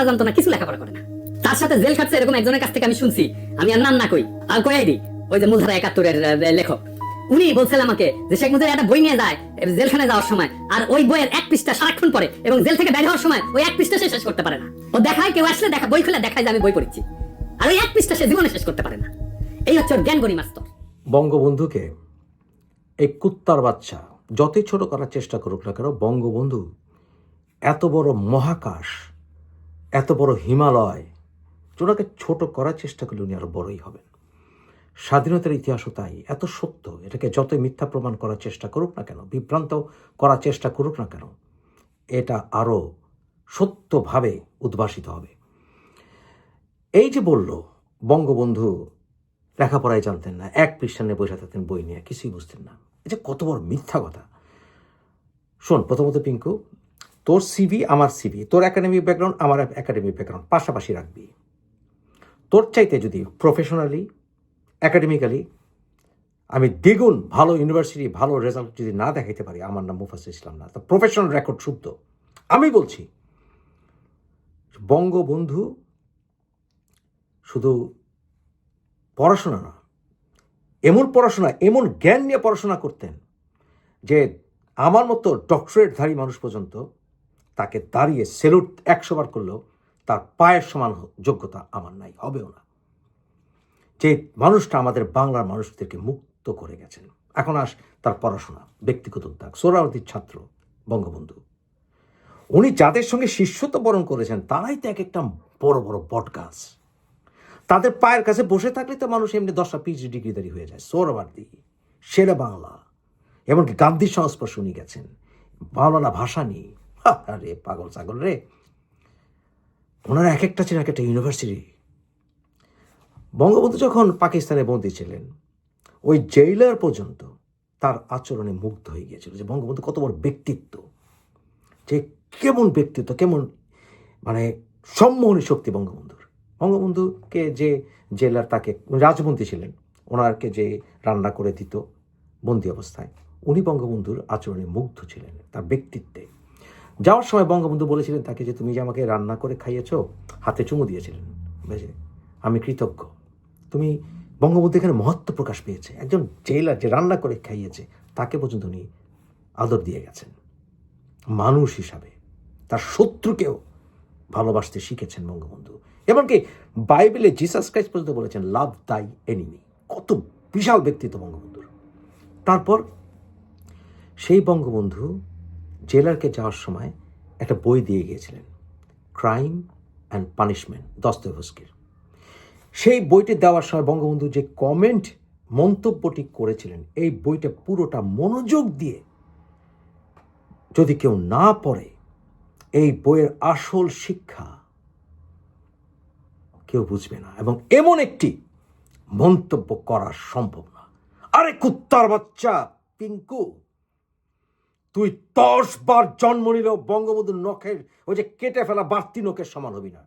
পড়া জানতো না কিছু লেখাপড়া করে না। তার সাথে জেল খাটছে এরকম একজনের কাছ থেকে আমি শুনছি। আমি আর নাম না কই? আর কয়াই দিই ওই যে মূলধারা একাত্তরের লেখক। উনি বলছিলেন আমাকে যে শেখ মুজিব একটা বই নিয়ে যায় এ, জেলখানায় যাওয়ার সময়। আর ওই বইয়ের এক পৃষ্ঠা সারাক্ষণ পড়ে এবং জেল থেকে বের হওয়ার সময় ওই এক পৃষ্ঠা সে শেষ করতে পারে না। ও দেখায় কেউ আসলে দেখা বই খুলে দেখায় যে আমি বই পড়েছি। আর ওই এক পৃষ্ঠা সে জীবনে শেষ করতে পারে না। এই হচ্ছে ওর জ্ঞান গণিমার বঙ্গবন্ধুকে এই কুত্তার বাচ্চা যতই ছোট করার চেষ্টা করুক না কেন বঙ্গবন্ধু এত বড় মহাকাশ এত বড় হিমালয়। ওনাকে ছোট করার চেষ্টা করলে উনি আরও বড়ই হবেন। স্বাধীনতার ইতিহাসও তাই, এত সত্য, এটাকে যতই মিথ্যা প্রমাণ করার চেষ্টা করুক না কেন, বিভ্রান্ত করার চেষ্টা করুক না কেন, এটা আরও সত্যভাবে উদ্ভাসিত হবে। এই যে বলল, বঙ্গবন্ধু লেখাপড়ায় জানতেন না, এক পৃষ্ঠা নিয়ে বসে থাকতেন বই নিয়ে, কিছুই বুঝতেন না। এটা কত বড় মিথ্যা কথা। শোন, প্রথমত পিঙ্কু তোর সিভি আমার সিভি তোর একাডেমিক ব্যাকগ্রাউন্ড আমার একাডেমিক ব্যাকগ্রাউন্ড পাশাপাশি রাখবি। তোর চাইতে যদি প্রফেশনালি একাডেমিক্যালি আমি দ্বিগুণ ভালো ইউনিভার্সিটি ভালো রেজাল্ট যদি না দেখাইতে পারি, আমার নাম মুফাসির ইসলাম না। তা প্রফেশনাল রেকর্ড শুদ্ধ। আমি বলছি, বঙ্গবন্ধু শুধু পড়াশোনা না, এমন পড়াশোনা, এমন জ্ঞান নিয়ে পড়াশোনা করতেন যে আমার মতো ডক্টরেটধারী মানুষ পর্যন্ত তাকে দাঁড়িয়ে সেলুট একশো বার করলেও তার পায়ের সমান যোগ্যতা আমার নাই, হবেও না। যে মানুষটা আমাদের বাংলার মানুষদেরকে মুক্ত করে গেছেন। এখন আস তার পড়াশোনা, ব্যক্তিগত উদ্যোগ। সোহরাওয়ার্দীর ছাত্র, বঙ্গবন্ধু। উনি যাদের সঙ্গে শিষ্যত্ব বরণ করেছেন, তারাই তো এক একটা বড় বড় বট গাছ। তাদের পায়ের কাছে বসে থাকলে তো মানুষ এমনি দশটা পিএইচডি ডিগ্রিধারী হয়ে যায়। সৌরবার্দি সেরা বাংলা, এমনকি গান্ধীর সংস্পর্শ উনি গেছেন। বাংলা ভাষা নিয়ে আরে পাগল ছাগল রে। ওনারা এক একটা ছিলেন এক একটা ইউনিভার্সিটি বঙ্গবন্ধু যখন পাকিস্তানে বন্দী ছিলেন, ওই জেইলার পর্যন্ত তার আচরণে মুগ্ধ হয়ে গিয়েছিল যে বঙ্গবন্ধু কত বড় ব্যক্তিত্ব। যে কেমন ব্যক্তিত্ব, কেমন মানে সম্মোহনী শক্তি বঙ্গবন্ধুর। বঙ্গবন্ধুকে যে জেলার তাকে রাজমন্ত্রী ছিলেন, ওনারকে যে রান্না করে দিত বন্দি অবস্থায়, উনি বঙ্গবন্ধুর আচরণে মুগ্ধ ছিলেন, তার ব্যক্তিত্বে। যাওয়ার সময় বঙ্গবন্ধু বলেছিলেন তাকে যে তুমি যে আমাকে রান্না করে খাইয়েছ, হাতে চুমু দিয়েছিলেন। বুঝে আমি কৃতজ্ঞ। তুমি বঙ্গবন্ধু এখানে মহত্ব প্রকাশ পেয়েছে। একজন জেলার যে রান্না করে খাইয়েছে, তাকে পর্যন্ত উনি আদর দিয়ে গেছেন। মানুষ হিসাবে তার শত্রুকেও ভালোবাসতে শিখেছেন বঙ্গবন্ধু। এমনকি বাইবেলে জিসাস ক্রাইস্ট পর্যন্ত বলেছেন লাভ দাই এনিমি কত বিশাল ব্যক্তিত্ব বঙ্গবন্ধুর। তারপর সেই বঙ্গবন্ধু জেলারকে যাওয়ার সময় একটা বই দিয়ে গিয়েছিলেন। ক্রাইম অ্যান্ড পানিশমেন্ট দস্তভস্কির সেই বইটি দেওয়ার সময় বঙ্গবন্ধু যে কমেন্ট মন্তব্যটি করেছিলেন, এই বইটা পুরোটা মনোযোগ দিয়ে যদি কেউ না পড়ে, এই বইয়ের আসল শিক্ষা কেউ বুঝবে না এবং এমন একটি মন্তব্য করা সম্ভব না। আরে কুত্তার বাচ্চা, পিঙ্কু! তুই দশ বার জন্ম নিলেও বঙ্গবন্ধুর নখের ওই যে কেটে ফেলা বাড়তি নখের সমান হবি না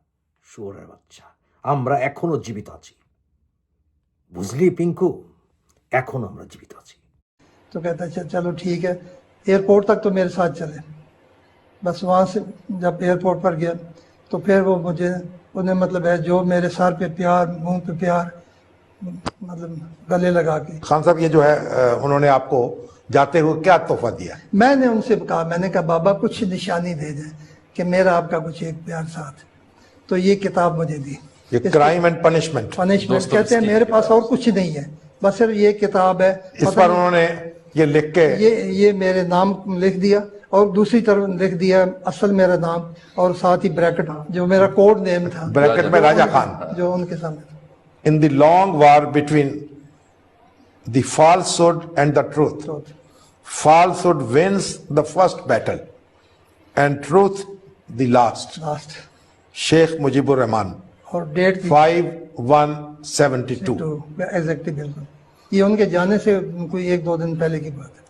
শুয়োরের বাচ্চা আমরা এখনো জীবিত আছি বুঝলি পিঙ্কু এখনো আমরা জীবিত আছি तो कहता है "चल- चलो ठीक है एयरपोर्ट तक तो मेरे साथ चले बस वहाँ से जब एयरपोर्ट पर गया तो फिर वो मुझे उन्हें मतलब है जो मेरे सर पे प्यार मुंह पे प्यार मतलब गले लगा के खान साहब ये जो है अ, उन्होंने आपको जाते हुए क्या तोहफा दिया? मैंने उनसे कहा मैंने कहा बाबा कुछ निशानी दे दें कि मेरा आपका कुछ एक प्यार साथ। तो ये किताब मुझे दी। ये क्राइम एंड पनिशमेंट पनिशमेंट कहते हैं मेरे पास और कुछ नहीं है बस सिर्फ़ ये किताब है। इस पर उन्होंने ये लिख के ये ये मेरे नाम लिख दिया और दूसरी तरफ़ लिख दिया असल मेरा नाम और साथ ही ब्रैकेट जो मेरा कोड नेम था। ब्रैकेट में राजा खान। जो उनके सामने in the long war between the falsehood and the truth فالسڈ وینس دا فرسٹ بیٹل اینڈ ٹروتھ دی لاسٹ شیخ مجیب الرحمان اور ڈیٹ فائیو ون سیونٹی ٹو ایگزیکٹلی بالکل. یہ ان کے جانے سے کوئی ایک دو دن پہلے کی بات ہے۔